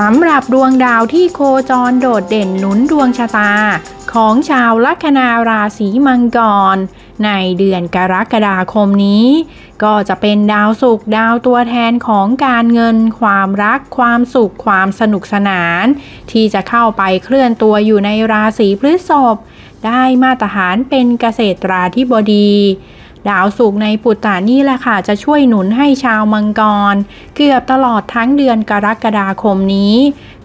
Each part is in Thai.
สำหรับดวงดาวที่โคจรโดดเด่นหนุนดวงชะตา ของชาวลัคนาราศีมังกร ในเดือนกรกฎาคมนี้ ก็จะเป็นดาวศุกร์ดาวตัวแทนของการเงิน ความรัก ความสุข ความสนุกสนาน ที่จะเข้าไปเคลื่อนตัวอยู่ในราศีพฤษภได้มาตรฐานเป็นเกษตราธิบดี ดาวศุกในปุตตานี่แหละค่ะ จะช่วยหนุนให้ชาวมังกร เกือบตลอดทั้งเดือนกรกฎาคมนี้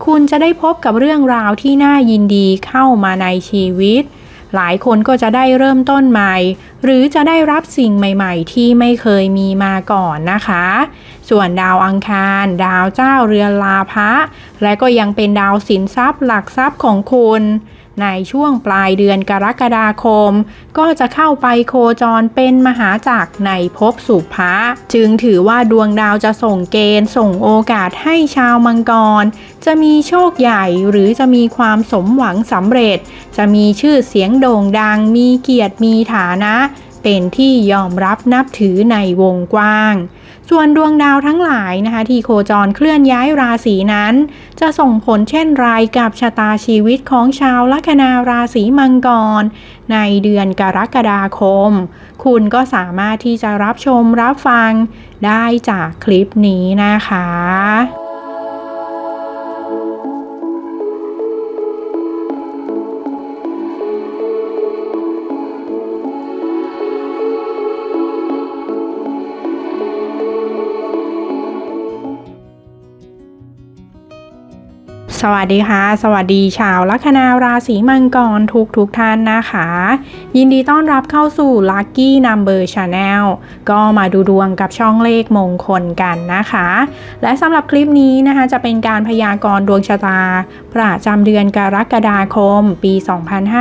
คุณจะได้พบกับเรื่องราวที่น่ายินดีเข้ามาในชีวิต หลายคนก็จะได้เริ่มต้นใหม่ หรือจะได้รับสิ่งใหม่ๆ ที่ไม่เคยมีมาก่อนนะคะ ส่วนดาวอังคาร ดาวเจ้าเรือนลาภะและก็ยังเป็นดาวสินทรัพย์หลักทรัพย์ของคุณ ในช่วงปลายเดือนกรกฎาคม ก็จะเข้าไปโคจรเป็นมหาจักรในภพสุภะจึงถือว่าดวงดาวจะส่งเกณฑ์ส่งโอกาสให้ชาวมังกร จะมีโชคใหญ่หรือจะมีความสมหวังสำเร็จ จะมีชื่อเสียงโด่งดัง มีเกียรติมีฐานะ เป็นที่ยอมรับนับถือในวงกว้าง ส่วนดวงดาวทั้งหลายนะคะที่โคจรเคลื่อนย้ายราศีนั้น จะส่งผลเช่นไรกับชะตาชีวิตของชาวลัคนาราศีมังกร ในเดือนกรกฎาคม คุณก็สามารถที่จะรับชมรับฟังได้จากคลิปนี้นะคะ สวัสดีค่ะ สวัสดีชาวลัคนาราศีมังกรทุกทุกท่านนะคะ ยินดีต้อนรับเข้าสู่ Lucky Number Channel ก็มาดูดวงกับช่องเลขมงคลกันนะคะ และสำหรับคลิปนี้นะคะจะเป็นการพยากรณ์ดวงชะตาประจำเดือนกรกฎาคม ปี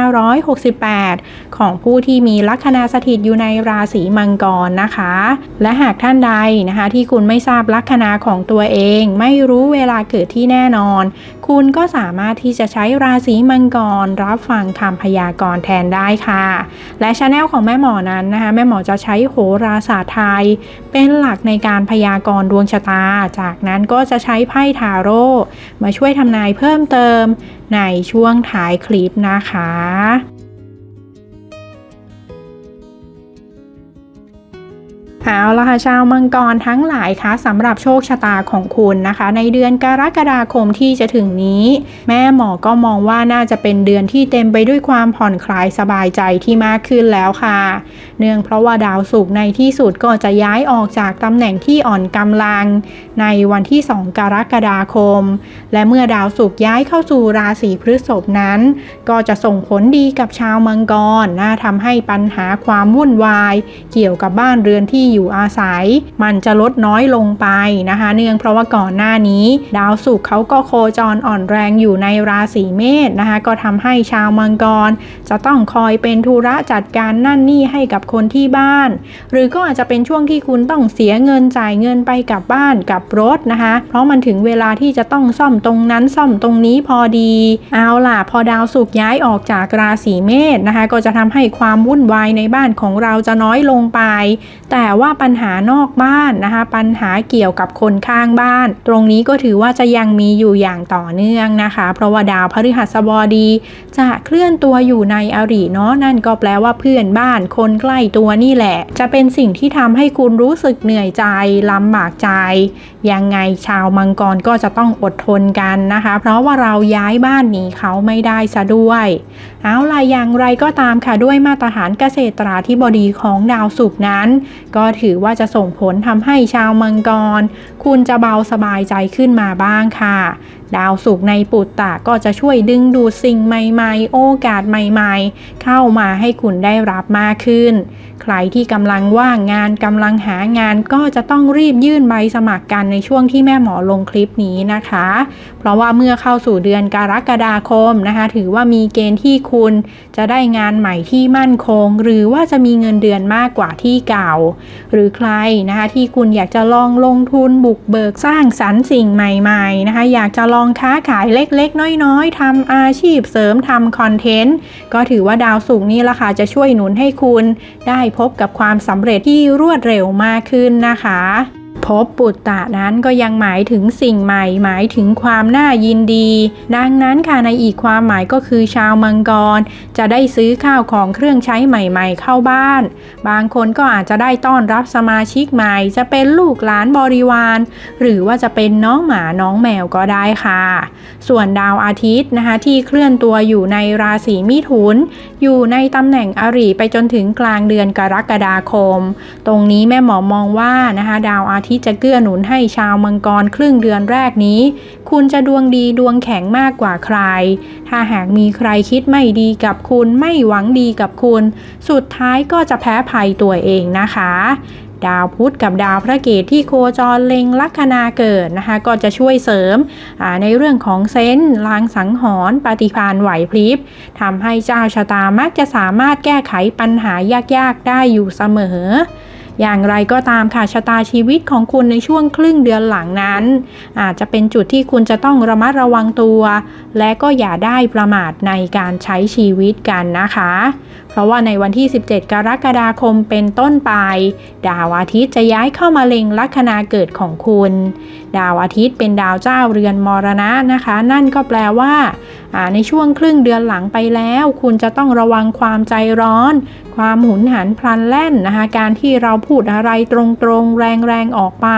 2568 ของผู้ที่มีลัคนาสถิตอยู่ในราศีมังกรนะคะ และหากท่านใดนะคะ ที่คุณไม่ทราบลัคนาของตัวเอง ไม่รู้เวลาเกิดที่แน่นอน คุณก็สามารถที่จะใช้ราศีมังกร รับฟังคำพยากรณ์แทนได้ค่ะ และชาแนลของแม่หมอนั้นนะคะแม่หมอจะใช้โหราศาสตร์ไทย เป็นหลักในการพยากรณ์ดวงชะตา จากนั้นก็จะใช้ไพ่ทาโร่มาช่วยทำนายเพิ่มเติมในช่วงท้ายคลิปนะคะ เอาละค่ะชาวมังกรทั้งหลายคะสำหรับโชคชะตาของคุณนะคะ ในเดือนกรกฎาคมที่จะถึงนี้ แม่หมอก็มองว่าน่าจะเป็นเดือนที่เต็มไปด้วยความผ่อนคลายสบายใจที่มากขึ้นแล้วค่ะ เนื่องเพราะว่าดาวศุกร์ในที่สุดก็จะย้ายออกจากตำแหน่งที่อ่อนกำลัง ในวันที่ 2 กรกฎาคม และเมื่อดาวศุกร์ย้ายเข้าสู่ราศีพฤษภนั้น ก็จะส่งผลดีกับชาวมังกรน่าทำให้ปัญหาความวุ่นวาย เกี่ยวกับบ้านเรือนที่อยู่อาศัย มันจะลดน้อยลงไปนะคะ เนื่องเพราะว่าก่อนหน้านี้ ดาวศุกร์เขาก็โคจรอ่อนแรงอยู่ในราศีเมษนะคะ ก็ทำให้ชาวมังกร จะต้องคอยเป็นธุระจัดการนั่นนี่ให้กับคนที่บ้าน หรือก็อาจจะเป็นช่วงที่คุณต้องเสียเงินจ่ายเงินไปกับบ้านกับรถนะคะ เพราะมันถึงเวลาที่จะต้องซ่อมตรงนั้นซ่อมตรงนี้พอดี เอาล่ะ พอดาวศุกร์ย้ายออกจากราศีเมษนะคะ ก็จะทำให้ความวุ่นวายในบ้านของเราจะน้อยลงไป แต่ว่าปัญหานอกบ้านนะคะ ปัญหาเกี่ยวกับคนข้างบ้าน ตรงนี้ก็ถือว่าจะยังมีอยู่อย่างต่อเนื่องนะคะ เพราะว่าดาวพฤหัสบดี จะเคลื่อนตัวอยู่ในอริเนาะนั่นก็แปลว่าเพื่อนบ้านคนใกล้ตัวนี่แหละ จะเป็นสิ่งที่ทำให้คุณรู้สึกเหนื่อยใจลำบากใจ ยังไงชาวมังกรก็จะต้องอดทนกันนะคะ เพราะว่าเราย้ายบ้านหนีเขาไม่ได้ซะด้วยเอาล่ะอย่างไรก็ตามค่ะด้วยมาตรฐานเกษตราธิบดีของดาวศุกร์นั้น ก็ถือว่าจะส่งผลทำให้ชาวมังกร คุณจะเบาสบายใจขึ้นมาบ้างค่ะ ดาวศุกร์ในปุตตะก็จะช่วยดึงดูดสิ่งใหม่ๆ โอกาสใหม่ๆ เข้ามาให้คุณได้รับมากขึ้น ใครที่กำลังว่างงานกำลังหางานก็จะต้องรีบยื่นใบสมัครกันในช่วงที่แม่หมอลงคลิปนี้นะคะ เพราะว่าเมื่อเข้าสู่เดือนกรกฎาคมนะคะ ถือว่ามีเกณฑ์ที่คุณจะได้งานใหม่ที่มั่นคง หรือว่าจะมีเงินเดือนมากกว่าที่เก่า หรือใครนะคะที่คุณอยากจะลองลงทุนบุกเบิกสร้างสรรค์สิ่งใหม่ ๆ นะคะ อยากจะลองค้าขายเล็กๆ น้อยๆทำอาชีพเสริมทำคอนเทนต์ ก็ถือว่าดาวสุกนี่ละค่ะจะช่วยหนุนให้คุณ ได้พบกับความสำเร็จที่รวดเร็วมากขึ้นนะคะ พบปุตตะนั้นก็ยังหมายถึงสิ่งใหม่ หมายถึงความน่ายินดี ดังนั้นค่ะในอีกความหมายก็คือชาวมังกร จะได้ซื้อข้าวของเครื่องใช้ใหม่ ๆ เข้าบ้าน บางคนก็อาจจะได้ต้อนรับสมาชิกใหม่ จะเป็นลูกหลานบริวาร หรือว่าจะเป็นน้องหมาน้องแมวก็ได้ค่ะ ส่วนดาวอาทิตย์นะคะที่เคลื่อนตัวอยู่ในราศีมิถุน อยู่ในตำแหน่งอริไปจนถึงกลางเดือนกรกฎาคม ตรงนี้แม่หมอมองว่านะคะดาวอาทิตย์จะเกื้อหนุนให้ชาวมังกรครึ่งเดือนแรกนี้ คุณจะดวงดีดวงแข็งมากกว่าใคร ถ้าหากมีใครคิดไม่ดีกับคุณไม่หวังดีกับคุณ สุดท้ายก็จะแพ้ภัยตัวเองนะคะ ดาวพุธกับดาวพระเกตที่โคจรเล็งลัคนาเกิดนะคะ ก็จะช่วยเสริมในเรื่องของเซนส์ลางสังหรณ์ปฏิภาณไหวพริบทำให้เจ้าชะตามักจะสามารถแก้ไขปัญหายากๆได้อยู่เสมอ อย่างไรก็ตามค่ะชะตาชีวิตของคุณในช่วงครึ่งเดือนหลังนั้น อาจจะเป็นจุดที่คุณจะต้องระมัดระวังตัว และก็อย่าได้ประมาทในการใช้ชีวิตกันนะคะเพราะว่าในวันที่ 17 กรกฎาคมเป็นต้นไป ดาวอาทิตย์จะย้ายเข้ามาเล็งลัคนาเกิดของคุณ ดาวอาทิตย์เป็นดาวเจ้าเรือนมรณะนะคะ นั่นก็แปลว่าในช่วงครึ่งเดือนหลังไปแล้ว คุณจะต้องระวังความใจร้อน ความหุนหันพลันแล่นนะคะการที่เราพูดอะไรตรงๆ แรงๆ ออกไป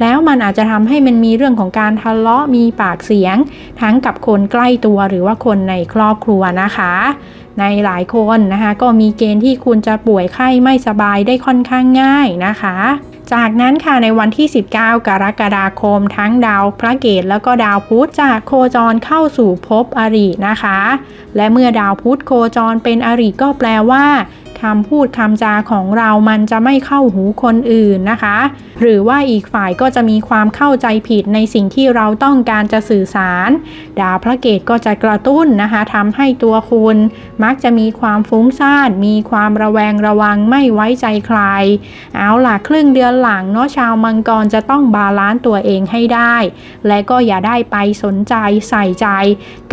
แล้วมันอาจจะทำให้มันมีเรื่องของการทะเลาะมีปากเสียง ทั้งกับคนใกล้ตัวหรือว่าคนในครอบครัวนะคะในหลายคนนะคะ ก็มีเกณฑ์ที่คุณจะป่วยไข้ไม่สบายได้ค่อนข้างง่ายนะคะ จากนั้นค่ะในวันที่ 19 กรกฎาคม ทั้งดาวพระเกตแล้วก็ดาวพุธจะโคจรเข้าสู่ภพอรินะคะ และเมื่อดาวพุธโคจรเป็นอริก็แปลว่า คำพูดคำจาของเรามันจะไม่เข้าหูคนอื่นนะคะ หรือว่าอีกฝ่ายก็จะมีความเข้าใจผิดในสิ่งที่เราต้องการจะสื่อสาร ดาวพระเกตก็จะกระตุ้นนะคะทำให้ตัวคุณ มักจะมีความฟุ้งซ่านมีความระแวงระวังไม่ไว้ใจใคร เอาล่ะครึ่งเดือนหลังเนาะชาวมังกรจะต้องบาลานซ์ตัวเองให้ได้ และก็อย่าได้ไปสนใจใส่ใจ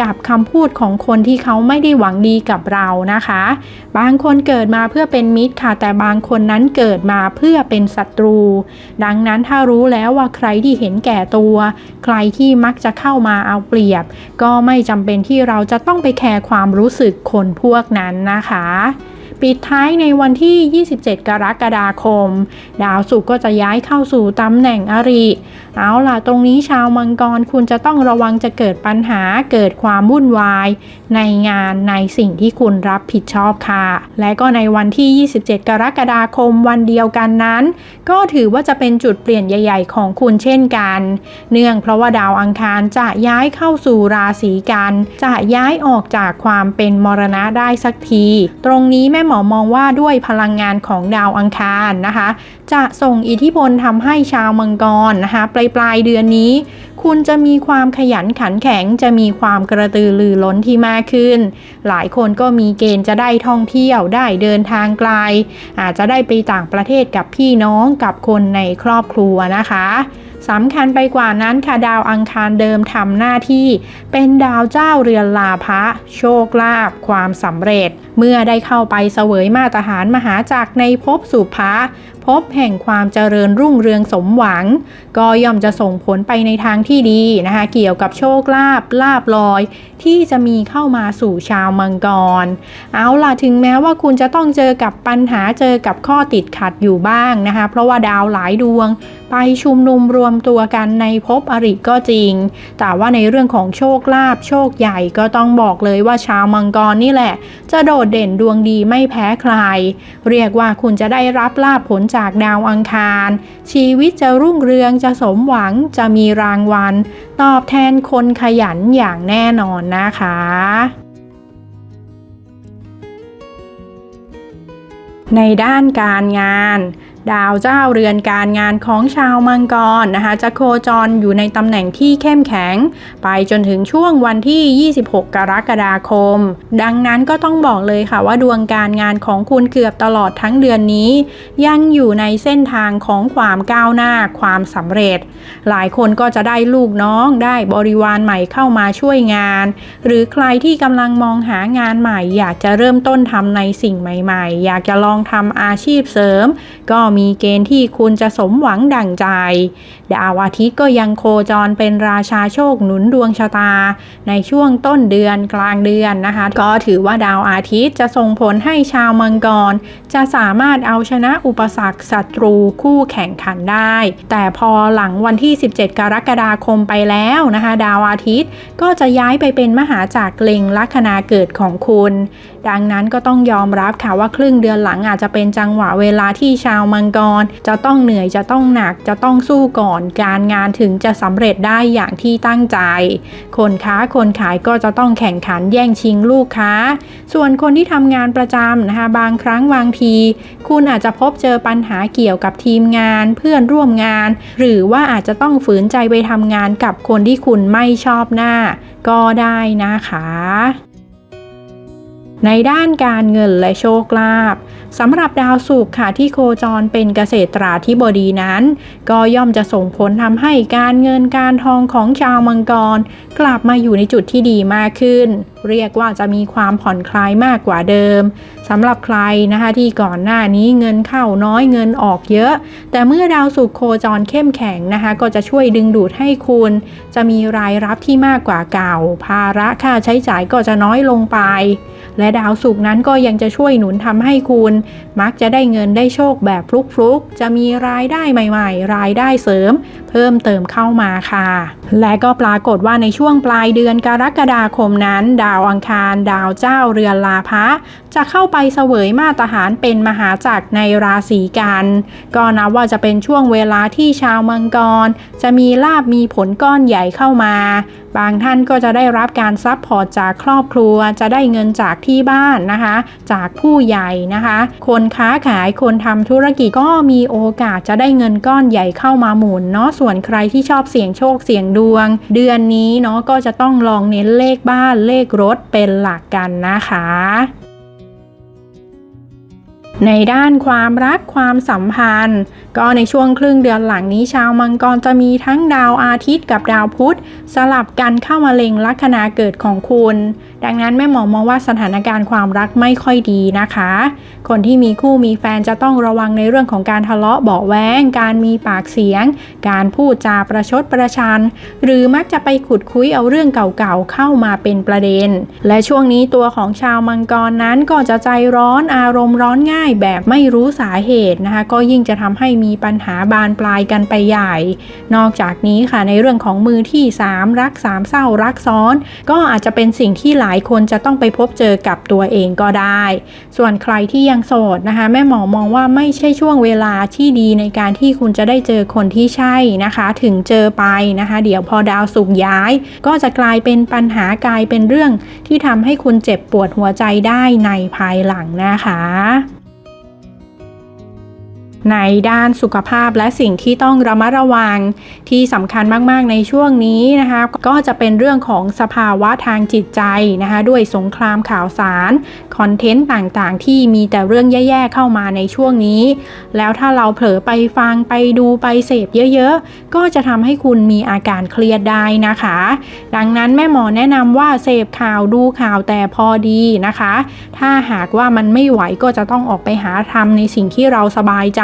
กับคำพูดของคนที่เขาไม่ได้หวังดีกับเรานะคะ บางคนเกิดมาเพื่อเป็นมิตรค่ะ แต่บางคนนั้นเกิดมาเพื่อเป็นศัตรู ดังนั้นถ้ารู้แล้วว่าใครที่เห็นแก่ตัว ใครที่มักจะเข้ามาเอาเปรียบ ก็ไม่จำเป็นที่เราจะต้องไปแคร์ความรู้สึกคนพวกนั้นนะคะปิดท้ายในวันที่ 27 กรกฎาคม ดาวศุกร์ก็จะย้ายเข้าสู่ตำแหน่งอริ เอาล่ะตรงนี้ชาวมังกรคุณจะต้องระวังจะเกิดปัญหาเกิดความวุ่นวาย ในงานในสิ่งที่คุณรับผิดชอบค่ะ และก็ในวันที่ 27 กรกฎาคมวันเดียวกันนั้น ก็ถือว่าจะเป็นจุดเปลี่ยนใหญ่ ๆ ของคุณเช่นกัน เนื่องเพราะว่าดาวอังคารจะย้ายเข้าสู่ราศีกัน จะย้ายออกจากความเป็นมรณะได้สักที ตรงนี้แม่หมอมองว่าด้วยพลังงานของดาวอังคารนะคะ จะส่งอิทธิพลทำให้ชาวมังกรนะคะไปปลายเดือนนี้ คุณจะมีความขยันขันแข็งจะมีความกระตือรือร้นที่มากขึ้น หลายคนก็มีเกณฑ์จะได้ท่องเที่ยวได้เดินทางไกล อาจจะได้ไปต่างประเทศกับพี่น้องกับคนในครอบครัวนะคะสำคัญไปกว่านั้นค่ะดาวอังคารเดิมทำหน้าที่ เป็นดาวเจ้าเรือนลาภะโชคลาภความสำเร็จ เมื่อได้เข้าไปเสวยมาตรฐานมหาจักรในภพสุภะ บแห่งความเจริญรุ่งเรืองสมหวัง ก็ย่อมจะส่งผลไปในทางที่ดีนะคะเกี่ยวกับโชคลาภลาบลอย ที่จะมีเข้ามาสู่ชาวมังกร เอาล่ะถึงแม้ว่าคุณจะต้องเจอกับปัญหาเจอกับข้อติดขัดอยู่บ้างนะคะเพราะว่าดาวหลายดวง ไปชุมนุมรวมตัวกันในภพอริก็จริง แต่ว่าในเรื่องของโชคลาภโชคใหญ่ก็ต้องบอกเลยว่าชาวมังกรนี่แหละ จะโดดเด่นดวงดีไม่แพ้ใคร เรียกว่าคุณจะได้รับลาภผลจากากดาวอังคาร ชีวิตจะรุ่งเรืองจะสมหวังจะมีรางวัล ตอบแทนคนขยันอย่างแน่นอนนะคะในด้านการงาน ดาวเจ้าเรือนการงานของชาวมังกรนะคะจะโคจรอยู่ในตำแหน่งที่เข้มแข็ง ไปจนถึงช่วงวันที่ 26 กรกฎาคม ดังนั้นก็ต้องบอกเลยค่ะว่าดวงการงานของคุณเกือบตลอดทั้งเดือนนี้ ยังอยู่ในเส้นทางของความก้าวหน้าความสำเร็จ หลายคนก็จะได้ลูกน้องได้บริวารใหม่เข้ามาช่วยงาน หรือใครที่กำลังมองหางานใหม่ อยากจะเริ่มต้นทำในสิ่งใหม่ ๆ อยากจะลองทำอาชีพเสริม ก็มีีเกณฑ์ที่คุณจะสมหวังดั่งใจ ดาวอาทิตย์ก็ยังโคจรเป็นราชาโชคหนุนดวงชะตา ในช่วงต้นเดือนกลางเดือนนะคะ ก็ถือว่าดาวอาทิตย์จะส่งผลให้ชาวมังกร จะสามารถเอาชนะอุปสรรคศัตรูคู่แข่งขันได้ แต่พอหลังวันที่ 17 กรกฎาคมไปแล้วนะคะ ดาวอาทิตย์ก็จะย้ายไปเป็นมหาจากเล็งลัคนาเกิดของคุณ ดังนั้นก็ต้องยอมรับค่ะว่าครึ่งเดือนหลังอาจจะเป็นจังหวะเวลาที่ชาวมังกร จะต้องเหนื่อยจะต้องหนักจะต้องสู้ก่อนการงานถึงจะสำเร็จได้อย่างที่ตั้งใจ คนค้าคนขายก็จะต้องแข่งขันแย่งชิงลูกค้า ส่วนคนที่ทำงานประจำนะคะบางครั้งบางที คุณอาจจะพบเจอปัญหาเกี่ยวกับทีมงาน เพื่อนร่วมงาน หรือว่าอาจจะต้องฝืนใจไปทำงานกับคนที่คุณไม่ชอบหน้า ก็ได้นะคะ ในด้านการเงินและโชคลาภสำหรับดาวศุกร์ค่ะที่โคจรเป็นเกษตราธิบดีนั้น ก็ย่อมจะส่งผลทำให้การเงินการทองของชาวมังกร กลับมาอยู่ในจุดที่ดีมากขึ้นเรียกว่าจะมีความผ่อนคลายมากกว่าเดิมสำหรับใครนะคะที่ก่อนหน้านี้เงินเข้าน้อยเงินออกเยอะ แต่เมื่อดาวศุกโคจรเข้มแข็งนะคะก็จะช่วยดึงดูดให้คุณ จะมีรายรับที่มากกว่าเก่า ภาระค่าใช้จ่ายก็จะน้อยลงไป และดาวศุกนั้นก็ยังจะช่วยหนุนทำให้คุณ มักจะได้เงินได้โชคแบบฟลุกๆ จะมีรายได้ใหม่ ๆ รายได้เสริม เพิ่มเติมเข้ามาค่ะ และก็ปรากฏว่าในช่วงปลายเดือนกรกฎาคมนั้นดาวอังคาร ดาวเจ้าเรือนลาภะจะเข้าไปเสวยมาตรฐานเป็นมหาจักรในราศีกัน ก็นับว่าจะเป็นช่วงเวลาที่ชาวมังกร จะมีลาบมีผลก้อนใหญ่เข้ามา บางท่านก็จะได้รับการซัพพอร์ตจากครอบครัว จะได้เงินจากที่บ้านนะคะ จากผู้ใหญ่นะคะ คนค้าขายคนทำธุรกิจก็มีโอกาสจะได้เงินก้อนใหญ่เข้ามาหมุนเนาะส่วนใครที่ชอบเสี่ยงโชคเสี่ยงดวง เดือนนี้เนาะก็จะต้องลองเน้นเลขบ้านเลขรถเป็นหลักกันนะคะ ในด้านความรักความสัมพันธ์ ก็ในช่วงครึ่งเดือนหลังนี้ชาวมังกรจะมีทั้งดาวอาทิตย์กับดาวพุธ สลับกันเข้ามาเล็งลัคนาเกิดของคุณ ดังนั้นแม่หมอมองว่าสถานการณ์ความรักไม่ค่อยดีนะคะ คนที่มีคู่มีแฟนจะต้องระวังในเรื่องของการทะเลาะเบาแว้งการมีปากเสียง การพูดจาประชดประชัน หรือมักจะไปขุดคุยเอาเรื่องเก่าๆเข้ามาเป็นประเด็น และช่วงนี้ตัวของชาวมังกรนั้นก็จะใจร้อนอารมณ์ร้อนง่ายแบบไม่รู้สาเหตุนะคะ ก็ยิ่งจะทำให้มีปัญหาบานปลายกันไปใหญ่ นอกจากนี้ค่ะในเรื่องของมือที่ 3 รักสามเศร้ารักซ้อน ก็อาจจะเป็นสิ่งที่หลายายคนจะต้องไปพบเจอกับตัวเองก็ได้ ส่วนใครที่ยังโสดนะคะ แม่หมอมองว่าไม่ใช่ช่วงเวลาที่ดีในการที่คุณจะได้เจอคนที่ใช่นะคะ ถึงเจอไปนะคะ เดี๋ยวพอดาวสุกย้าย ก็จะกลายเป็นปัญหากลายเป็นเรื่องที่ทำให้คุณเจ็บปวดหัวใจได้ในภายหลังนะคะ ในด้านสุขภาพและสิ่งที่ต้องระมัดระวังที่สำคัญมากๆในช่วงนี้นะคะก็จะเป็นเรื่องของสภาวะทางจิตใจนะคะด้วยสงครามข่าวสารคอนเทนต์ต่างๆ ที่มีแต่เรื่องแย่ๆเข้ามาในช่วงนี้ แล้วถ้าเราเผลอไปฟังไปดูไปเสพเยอะๆ ก็จะทำให้คุณมีอาการเครียดได้นะคะ ดังนั้นแม่หมอแนะนำว่าเสพข่าวดูข่าวแต่พอดีนะคะ ถ้าหากว่ามันไม่ไหวก็จะต้องออกไปหาทำในสิ่งที่เราสบายใจ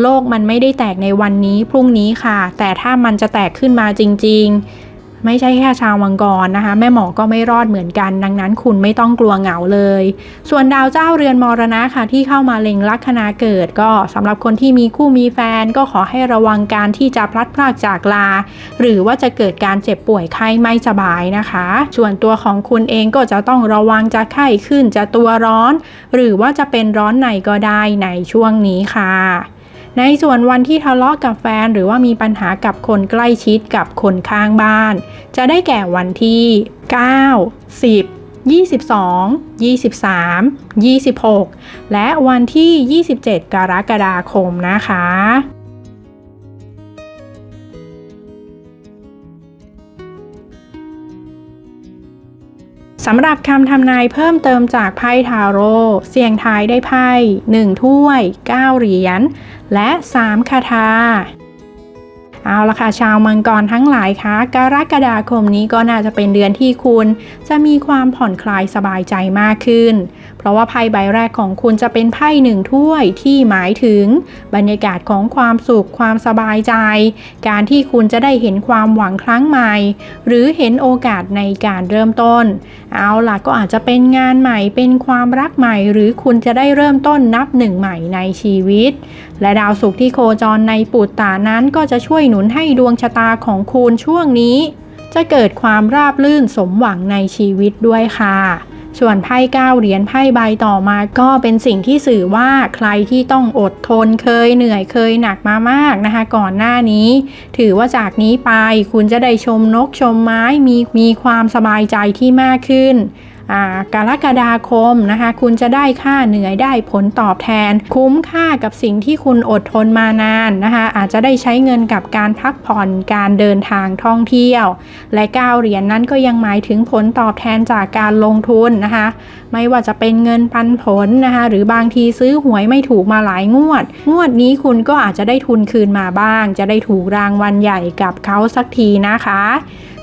โลกมันไม่ได้แตกในวันนี้พรุ่งนี้ค่ะ แต่ถ้ามันจะแตกขึ้นมาจริง ๆ ไม่ใช่แค่ชาวมังกรนะคะ แม่หมอก็ไม่รอดเหมือนกัน ดังนั้นคุณไม่ต้องกลัวเหงาเลย ส่วนดาวเจ้าเรือนมรณะค่ะที่เข้ามาเล็งลัคนาเกิด ก็สำหรับคนที่มีคู่มีแฟนก็ขอให้ระวังการที่จะพลัดพรากจากลา หรือว่าจะเกิดการเจ็บป่วยไข้ไม่สบายนะคะ ส่วนตัวของคุณเองก็จะต้องระวังจะไข้ขึ้นจะตัวร้อน หรือว่าจะเป็นร้อนในก็ได้ในช่วงนี้ค่ะ ในส่วนวันที่ทะเลาะกับแฟนหรือว่ามีปัญหากับคนใกล้ชิดกับคนข้างบ้าน จะได้แก่วันที่ 9 10 22 23 26 และวันที่ 27 กรกฎาคมนะคะ สำหรับคำทำนายเพิ่มเติมจากไพ่ทาโร่เสี่ยงทายได้ไพ่ 1 ถ้วย 9 เหรียญ และ 3 คาถา เอาละค่ะชาวมังกรทั้งหลายคะกรกฎาคมนี้ก็น่าจะเป็นเดือนที่คุณจะมีความผ่อนคลายสบายใจมากขึ้น เพราะว่าไพ่ใบแรกของคุณจะเป็นไพ่หนึ่งถ้วยที่หมายถึง บรรยากาศของความสุขความสบายใจ การที่คุณจะได้เห็นความหวังครั้งใหม่ หรือเห็นโอกาสในการเริ่มต้น เอาล่ะก็อาจจะเป็นงานใหม่เป็นความรักใหม่ หรือคุณจะได้เริ่มต้นนับหนึ่งใหม่ในชีวิต และดาวศุกร์ที่โคจรในปุตตานั้นก็จะช่วยหนุนให้ดวงชะตาของคุณช่วงนี้ จะเกิดความราบรื่นสมหวังในชีวิตด้วยค่ะ ส่วนไพ่เก้าเหรียญไพ่ใบต่อมาก็เป็นสิ่งที่สื่อว่าใครที่ต้องอดทนเคยเหนื่อยเคยหนักมามากนะคะ ก่อนหน้านี้ ถือว่าจากนี้ไปคุณจะได้ชมนกชมไม้มีมีความสบายใจที่มากขึ้น กรกฎาคมนะคะ คุณจะได้ค่าเหนื่อยได้ผลตอบแทน คุ้มค่ากับสิ่งที่คุณอดทนมานานนะคะ อาจจะได้ใช้เงินกับการพักผ่อนการเดินทางท่องเที่ยว และก้าวเหรียญนนั้นก็ยังหมายถึงผลตอบแทนจากการลงทุนนะคะ ไม่ว่าจะเป็นเงินปันผลนะคะ หรือบางทีซื้อหวยไม่ถูกมาหลายงวด งวดนี้คุณก็อาจจะได้ทุนคืนมาบ้าง จะได้ถูกรางวัลใหญ่กับเขาสักทีนะคะ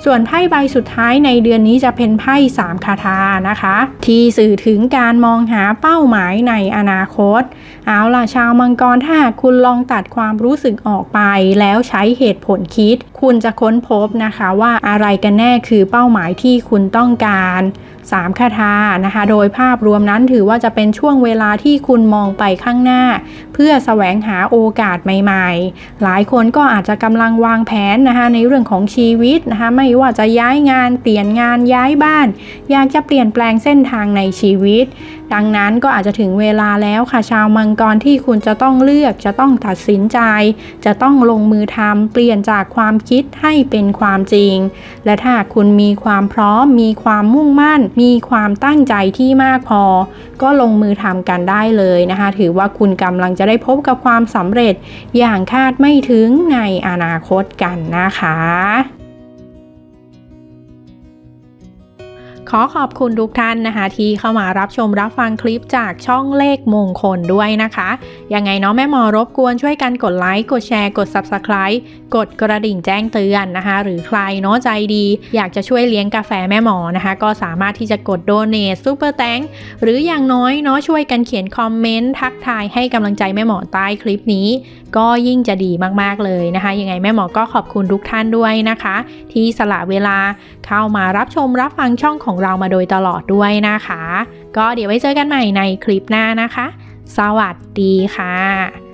ส่วนไพ่ใบสุดท้ายในเดือนนี้จะเป็นไพ่สามคาถานะคะ ที่สื่อถึงการมองหาเป้าหมายในอนาคต เอาล่ะชาวมังกรถ้าหากคุณลองตัดความรู้สึกออกไป แล้วใช้เหตุผลคิด คุณจะค้นพบนะคะว่าอะไรกันแน่คือเป้าหมายที่คุณต้องการ สามคาถานะคะ โดยภาพรวมนั้นถือว่าจะเป็นช่วงเวลาที่คุณมองไปข้างหน้า เพื่อแสวงหาโอกาสใหม่ ๆ หลายคนก็อาจจะกำลังวางแผนนะคะในเรื่องของชีวิตนะคะไม่ว่าจะย้ายงานเปลี่ยนงานย้ายบ้าน อยากจะเปลี่ยนแปลงเส้นทางในชีวิต ดังนั้นก็อาจจะถึงเวลาแล้วค่ะชาวมังกรที่คุณจะต้องเลือกจะต้องตัดสินใจ จะต้องลงมือทำเปลี่ยนจากความคิดให้เป็นความจริง และถ้าคุณมีความพร้อม มีความมุ่งมั่น มีความตั้งใจที่มากพอ ก็ลงมือทำกันได้เลยนะคะ ถือว่าคุณกำลังจะได้พบกับความสำเร็จอย่างคาดไม่ถึงในอนาคตกันนะคะ ขอขอบคุณทุกท่านนะคะ ที่เข้ามารับชมรับฟังคลิปจากช่องเลขมงคลด้วยนะคะ ยังไงเนาะแม่หมอรบกวนช่วยกันกดไลค์ กดแชร์กด Subscribe กดกระดิ่งแจ้งเตือนนะคะ หรือใครเนาะใจดี อยากจะช่วยเลี้ยงกาแฟแม่หมอนะคะ ก็สามารถที่จะกดโดเน t ซูเปอร์แตงหรืออย่างน้อยเนาะช่วยกันเขียนคอมเมนต์ทักทายให้กำลังใจแม่หมอใต้คลิปนี้ ก็ยิ่งจะดีมากๆเลยนะคะ ยังไงแม่หมอก็ขอบคุณทุกท่านด้วยนะคะ ที่สละเวลาเข้ามารับชมรับฟังช่องของเรามาโดยตลอดด้วยนะคะ ก็เดี๋ยวไว้เจอกันใหม่ในคลิปหน้านะคะ สวัสดีค่ะ